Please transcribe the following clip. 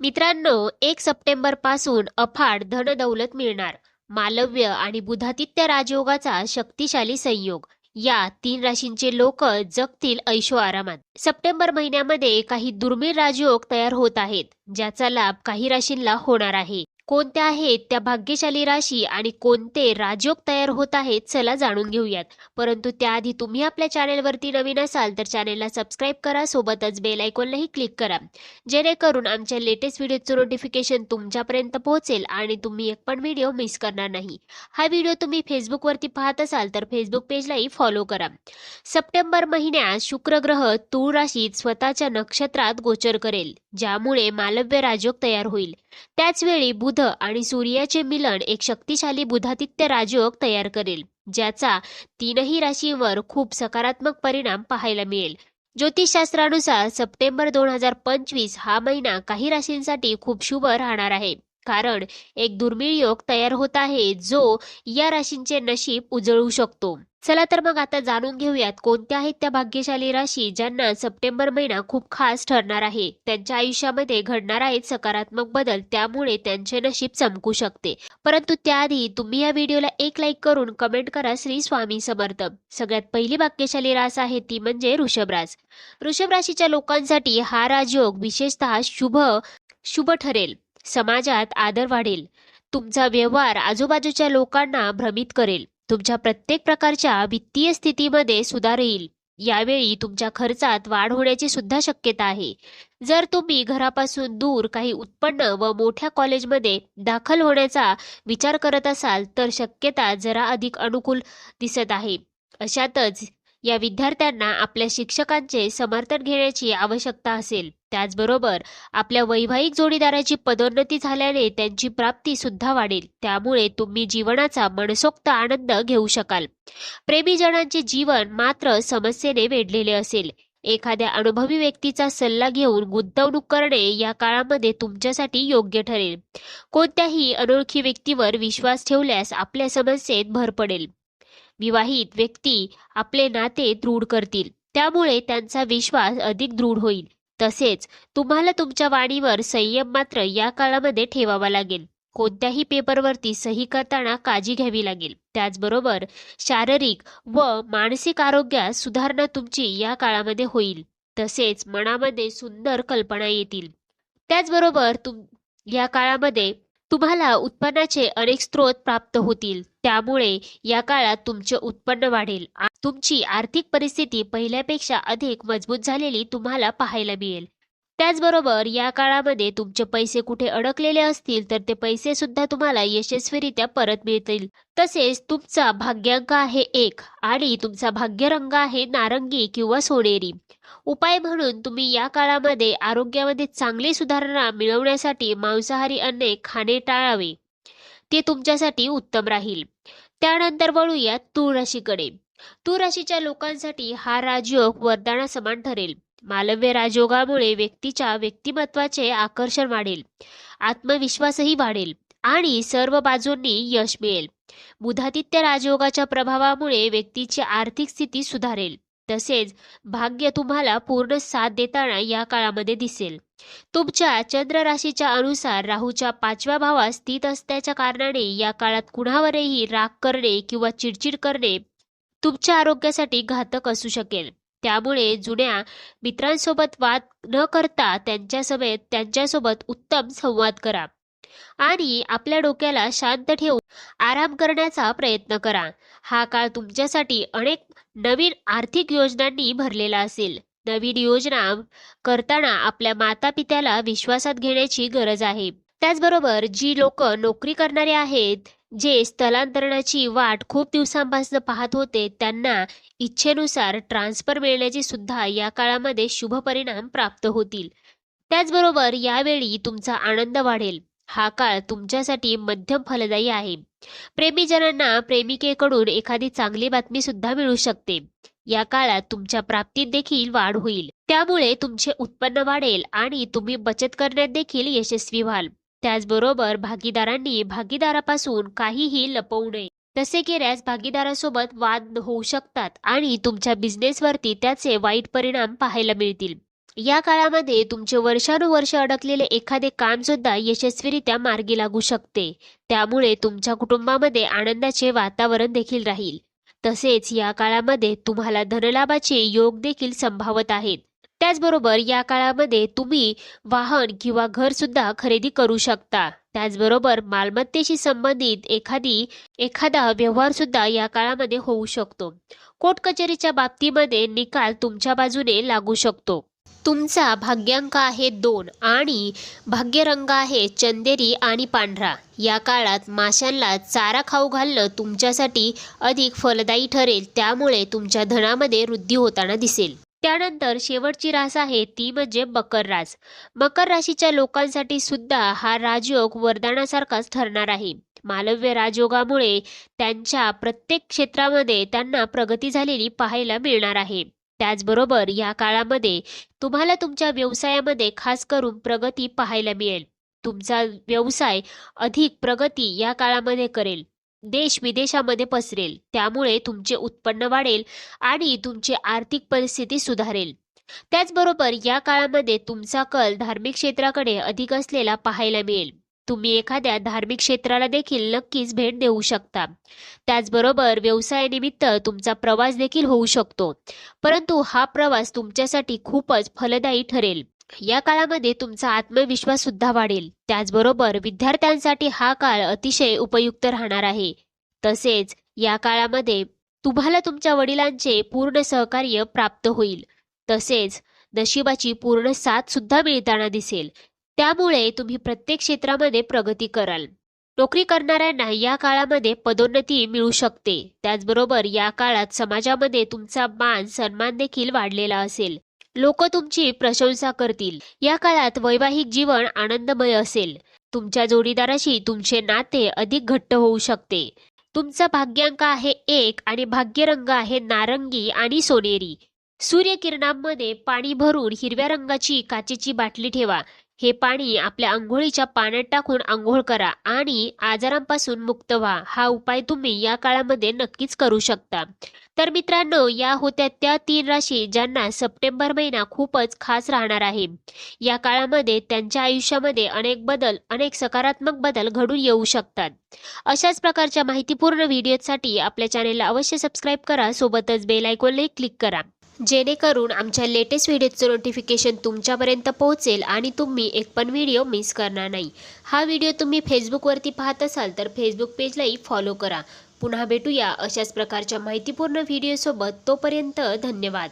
मित्रांनो एक सप्टेंबरपासून अफाट धनदौलत मिळणार. मालव्य आणि बुधातित्य राजयोगाचा शक्तिशाली संयोग. या तीन राशींचे लोक जगतील ऐशो आरामात सप्टेंबर महिन्यामध्ये काही दुर्मिळ राजयोग तयार होत आहेत ज्याचा लाभ काही राशींना होणार आहे. कोणत्या आहेत त्या भाग्यशाली राशी आणि कोणते राजयोग तयार होत आहेत चला जाणून घेऊयात. परंतु त्याआधी तुम्ही आपल्या चॅनेलवरती नवीन असाल तर चॅनेलला सबस्क्राईब करा सोबतच बेल आयकॉनलाही क्लिक करा. जेणेकरून आमच्या लेटेस्ट व्हिडिओचं नोटिफिकेशन तुमच्यापर्यंत पोहोचेल आणि तुम्ही एक पण व्हिडिओ मिस करणार नाही. हा व्हिडिओ तुम्ही फेसबुकवरती पाहत असाल तर फेसबुक पेजलाही फॉलो करा. सप्टेंबर महिन्यात शुक्र ग्रह तूळ राशीत स्वतःच्या नक्षत्रात गोचर करेल ज्यामुळे मालव्य राजयोग तयार होईल. त्याचवेळी बुध आणि सूर्याचे मिलन एक शक्तिशाली बुधातित्य राजयोग तयार करेल ज्याचा तीनही राशींवर खूप सकारात्मक परिणाम पाहायला मिळेल. ज्योतिषशास्त्रानुसार सप्टेंबर दोन हजार पंचवीस हा महिना काही राशींसाठी खूप शुभ राहणार आहे कारण एक दुर्मिळ योग तयार होत आहे जो या राशींचे नशीब उजळू शकतो. चला तर मग आता जाणून घेऊयात कोणत्या आहेत त्या भाग्यशाली राशी ज्यांना सप्टेंबर महिना खूप खास ठरणार आहे. त्यांच्या आयुष्यामध्ये घडणार आहेत सकारात्मक बदल त्यामुळे त्यांचे नशीब चमकू शकते. परंतु त्याआधी तुम्ही या व्हिडिओला एक लाईक करून कमेंट करा श्री स्वामी समर्थ. सगळ्यात पहिली भाग्यशाली रास आहे ती म्हणजे वृषभ रास. राशीच्या लोकांसाठी हा राजयोग विशेषतः शुभ शुभ ठरेल. समाजात आदर वाढेल. तुमचा व्यवहार आजूबाजूच्या लोकांना भ्रमित करेल. तुमच्या प्रत्येक प्रकारच्या वित्तीय स्थितीमध्ये सुधार येईल. यावेळी तुमच्या खर्चात वाढ होण्याची सुद्धा शक्यता आहे. जर तुम्ही घरापासून दूर काही उत्पन्न व मोठ्या कॉलेजमध्ये दाखल होण्याचा विचार करत असाल तर शक्यता जरा अधिक अनुकूल दिसत आहे. अशातच या विद्यार्थ्यांना आपल्या शिक्षकांचे समर्थन घेण्याची आवश्यकता असेल. त्याचबरोबर आपल्या वैवाहिक जोडीदाराची पदोन्नती झाल्याने त्यांची प्राप्ती सुद्धा वाढेल. त्यामुळे तुम्ही जीवनाचा मनसोक्त आनंद घेऊ शकाल. प्रेमीजनांचे जीवन मात्र समस्येने वेढलेले असेल. एखाद्या अनुभवी व्यक्तीचा सल्ला घेऊन गुंतवणूक करणे या काळामध्ये तुमच्यासाठी योग्य ठरेल. कोणत्याही अनोळखी व्यक्तीवर विश्वास ठेवल्यास आपल्या समस्येत भर पडेल. विवाहित व्यक्ती आपले नाते दृढ करतील. त्यामुळे त्यांचा विश्वास अधिक दृढ होईल. तसेच तुम्हाला तुमच्या वाणीवर संयम मात्र या काळामध्ये ठेवावा लागेल. कोणत्याही पेपरवरती सही करताना काळजी घ्यावी लागेल. त्याचबरोबर शारीरिक व मानसिक आरोग्यात सुधारणा तुमची या काळामध्ये होईल. तसेच मनामध्ये सुंदर कल्पना येतील. त्याचबरोबर तुम या काळामध्ये तुम्हाला उत्पन्नाचे अनेक स्रोत प्राप्त होतील. त्यामुळे या काळात तुमचे उत्पन्न वाढेल. तुमची आर्थिक परिस्थिती पहिल्यापेक्षा अधिक मजबूत झालेली तुम्हाला पाहायला मिळेल. त्याचबरोबर या काळामध्ये तुमचे पैसे कुठे अडकलेले असतील तर ते पैसे सुद्धा तुम्हाला यशस्वीरित्या परत मिळतील. तसेच तुमचा भाग्यांक आहे एक आणि तुमचा भाग्यरंग आहे नारंगी किंवा सोनेरी. उपाय म्हणून तुम्ही या काळामध्ये आरोग्यामध्ये चांगली सुधारणा मिळवण्यासाठी मांसाहारी अन्न खाणे टाळावे. ते तुमच्यासाठी उत्तम राहील. त्यानंतर वळूया तूळ राशीकडे तूळ राशीच्या लोकांसाठी हा राजयोग वरदाना समान ठरेल. मालव्य राजयोगामुळे व्यक्तीच्या व्यक्तिमत्वाचे आकर्षण वाढेल आत्मविश्वासही वाढेल आणि सर्व बाजूंनी यश मिळेल. बुधातित्य राजयोगाच्या प्रभावामुळे व्यक्तीची आर्थिक स्थिती सुधारेल तसेच भाग्य तुम्हाला पूर्ण साथ देताना या काळामध्ये दिसेल. तुमच्या चंद्र राशीच्या अनुसार राहूच्या पाचव्या भावात स्थित असल्याच्या कारणाने या काळात कुणावरही राग करणे किंवा चिडचिड करणे तुमच्या आरोग्यासाठी घातक असू शकेल. त्यामुळे जुन्या मित्रांसोबत वाद न करता त्यांच्यासमेत त्यांच्यासोबत उत्तम संवाद करा. आणि आपल्या डोक्याला शांत ठेवून आराम करण्याचा प्रयत्न करा. हा काळ तुमच्यासाठी अनेक नवीन आर्थिक योजनांनी भरलेला असेल. नवीन योजना करताना आपल्या माता पित्याला विश्वासात घेण्याची गरज आहे. त्याचबरोबर जी लोक नोकरी करणारे आहेत जे स्थलांतरणाची वाट खूप दिवसांपासून पाहत होते त्यांना इच्छेनुसार ट्रान्सफर मिळण्याचे सुद्धा या काळामध्ये शुभ परिणाम प्राप्त होतील. त्याचबरोबर यावेळी तुमचा आनंद वाढेल. हा काळ तुमच्यासाठी मध्यम फलदायी आहे. प्रेमीजनांना प्रेमिकेकडून एखादी चांगली बातमी सुद्धा मिळू शकते. या काळात तुमच्या प्राप्तीत देखील वाढ होईल. त्यामुळे तुमचे उत्पन्न वाढेल आणि तुम्ही बचत करण्यात देखील यशस्वी व्हाल. त्याचबरोबर भागीदारांनी भागीदारापासून काहीही लपवू नये. तसे केल्यास भागीदारासोबत वाद होऊ शकतात आणि तुमच्या बिझनेसवरती त्याचे वाईट परिणाम पाहायला मिळतील. या काळामध्ये तुमचे वर्षानुवर्ष अडकलेले एखादे काम सुद्धा यशस्वीरित्या मार्गी लागू शकते. त्यामुळे तुमच्या कुटुंबामध्ये आनंदाचे वातावरण देखील राहील. तसेच या काळामध्ये तुम्हाला धनलाभाचे योग देखील संभावत आहेत. त्याचबरोबर या काळामध्ये तुम्ही वाहन किंवा घर सुद्धा खरेदी करू शकता. त्याचबरोबर मालमत्तेशी संबंधित एखादी एखादा व्यवहार सुद्धा या काळामध्ये होऊ शकतो. कोर्ट कचेरीच्या बाबतीमध्ये निकाल तुमच्या बाजूने लागू शकतो. तुमचा भाग्यांक आहे दोन आणि भाग्यरंग आहे चंदेरी आणि पांढरा. या काळात माशांना चारा खाऊ घालणं तुमच्यासाठी अधिक फलदायी ठरेल. त्यामुळे तुमच्या धनामध्ये वृद्धी होताना दिसेल. त्यानंतर शेवटची रास आहे ती म्हणजे मकर रास. मकर राशीच्या लोकांसाठी सुद्धा हा राजयोग वरदानासारखाच ठरणार आहे. मालव्य राजयोगामुळे त्यांच्या प्रत्येक क्षेत्रामध्ये त्यांना प्रगती झालेली पाहायला मिळणार आहे. त्याचबरोबर या काळामध्ये तुम्हाला तुमच्या व्यवसायामध्ये खास करून प्रगती पाहायला मिळेल. तुमचा व्यवसाय अधिक प्रगती या काळामध्ये करेल. देश विदेशामध्ये पसरेल. त्यामुळे तुमचे उत्पन्न वाढेल आणि तुमची आर्थिक परिस्थिती सुधारेल. त्याचबरोबर या काळामध्ये तुमचा कल धार्मिक क्षेत्राकडे अधिक असलेला पाहायला मिळेल. तुम्ही एखाद्या धार्मिक क्षेत्राला देखील नक्कीच भेट देऊ शकता. त्याचबरोबर व्यवसायानिमित्त तुमचा प्रवास देखील होऊ शकतो. परंतु हा प्रवास तुमच्यासाठी खूपच फलदायी ठरेल. या काळामध्ये तुमचा आत्मविश्वास सुद्धा वाढेल. त्याचबरोबर विद्यार्थ्यांसाठी हा काळ अतिशय उपयुक्त राहणार आहे. तसेच या काळामध्ये तुम्हाला तुमच्या वडिलांचे पूर्ण सहकार्य प्राप्त होईल. तसेच नशिबाची पूर्ण साथ सुद्धा मिळताना दिसेल. त्यामुळे तुम्ही प्रत्येक क्षेत्रामध्ये प्रगती कराल. नोकरी करणाऱ्यांना या काळामध्ये पदोन्नती मिळू शकते. त्याचबरोबर या काळात समाजामध्ये तुमचा मान सन्मान देखील वाढलेला असेल. लोक तुमची प्रशंसा करतील. या काळात वैवाहिक जीवन आनंदमय असेल. तुमच्या जोडीदाराशी तुमचे नाते अधिक घट्ट होऊ शकते. तुमचा भाग्यांक आहे एक आणि भाग्यरंग आहे नारंगी आणि सोनेरी. सूर्यकिरणांमध्ये पाणी भरून हिरव्या रंगाची काचेची बाटली ठेवा. हे पाणी आपल्या आंघोळीच्या पाण्यात टाकून आंघोळ करा आणि आजारांपासून मुक्त व्हा. हा उपाय तुम्ही या काळामध्ये नक्कीच करू शकता. तर मित्रांनो या होत्या त्या तीन राशी ज्यांना सप्टेंबर महिना खूपच खास राहणार आहे. या काळामध्ये त्यांच्या आयुष्यामध्ये अनेक बदल अनेक सकारात्मक बदल घडून येऊ शकतात. अशाच प्रकारच्या माहितीपूर्ण व्हिडिओसाठी आपल्या चॅनेलला अवश्य सबस्क्राईब करा. सोबतच बेल आयकॉनलाही क्लिक करा. जेणेकरून आमच्या लेटेस्ट व्हिडिओचं नोटिफिकेशन तुमच्यापर्यंत पोहोचेल आणि तुम्ही एक पण व्हिडिओ मिस करणार नाही. हा व्हिडिओ तुम्ही फेसबुकवरती पाहत असाल तर फेसबुक पेजलाही फॉलो करा. पुन्हा भेटूया अशाच प्रकारच्या माहितीपूर्ण व्हिडिओसोबत तोपर्यंत धन्यवाद.